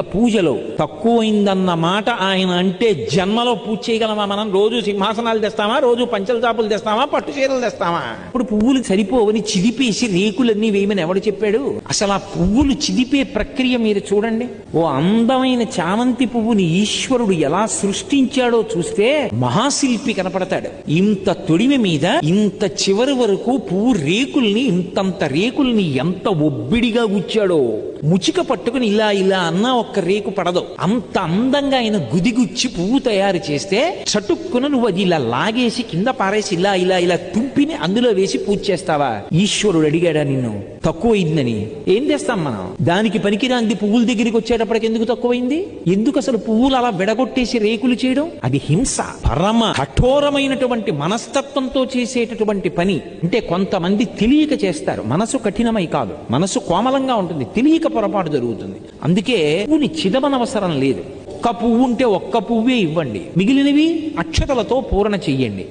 పూజలో తక్కువైందన్న మాట ఆయన అంటే జన్మలో పూజ చేయగలమా మనం? రోజు సింహాసనాలు తెస్తామా? రోజు పంచల చాపులు తెస్తామా? పట్టు చీరలు తెస్తామా? ఇప్పుడు పువ్వులు సరిపోవని చిదిపేసి రేకులన్నీ వేయమని ఎవడు చెప్పాడు? అసలు ఆ పువ్వులు చిదిపే ప్రక్రియ మీరు చూడండి. ఓ అందమైన చామంతి పువ్వుని ఈశ్వరుడు ఎలా సృష్టించాడో చూస్తే మహాశిల్పి కనపడతాడు. ఇంత తొడిమి మీద ఇంత చివరి వరకు పువ్వు రేకుల్ని ఇంతంత రేకుల్ని ఎంత ఒబ్బిడిగా గుచ్చాడో. ముచిక పట్టుకుని ఇలా ఇలా అన్నా ఒక్క రేకు పడదు. అంత అందంగా ఆయన గుదిగుచ్చి పువ్వు తయారు చేస్తే చటుక్కున నువ్వు అది ఇలా లాగేసి కింద పారేసి ఇలా ఇలా ఇలా తుంపిని అందులో వేసి పూజ చేస్తావా? ఈశ్వరుడు అడిగాడా నిన్ను? తక్కువైందని ఏం చేస్తాం మనం? దానికి పనికిరాంది పువ్వుల దగ్గరికి వచ్చేటప్పటికి ఎందుకు తక్కువైంది ఎందుకు అసలు పువ్వులు అలా విడగొట్టేసి రేకులు చేయడం? అది హింస. పరమ కఠోరమైనటువంటి మనస్తత్వంతో చేసేటటువంటి పని. అంటే కొంతమంది తెలియక చేస్తారు. మనసు కఠినమై కాదు. మనసు కోమలంగా ఉంటుంది. తెలియక పొరపాటు జరుగుతుంది. అందుకే పువ్వుని చిదమనవసరం లేదు. ఒక్క పువ్వు ఉంటే ఒక్క పువ్వే ఇవ్వండి. మిగిలినవి అక్షతలతో పూరణ చెయ్యండి.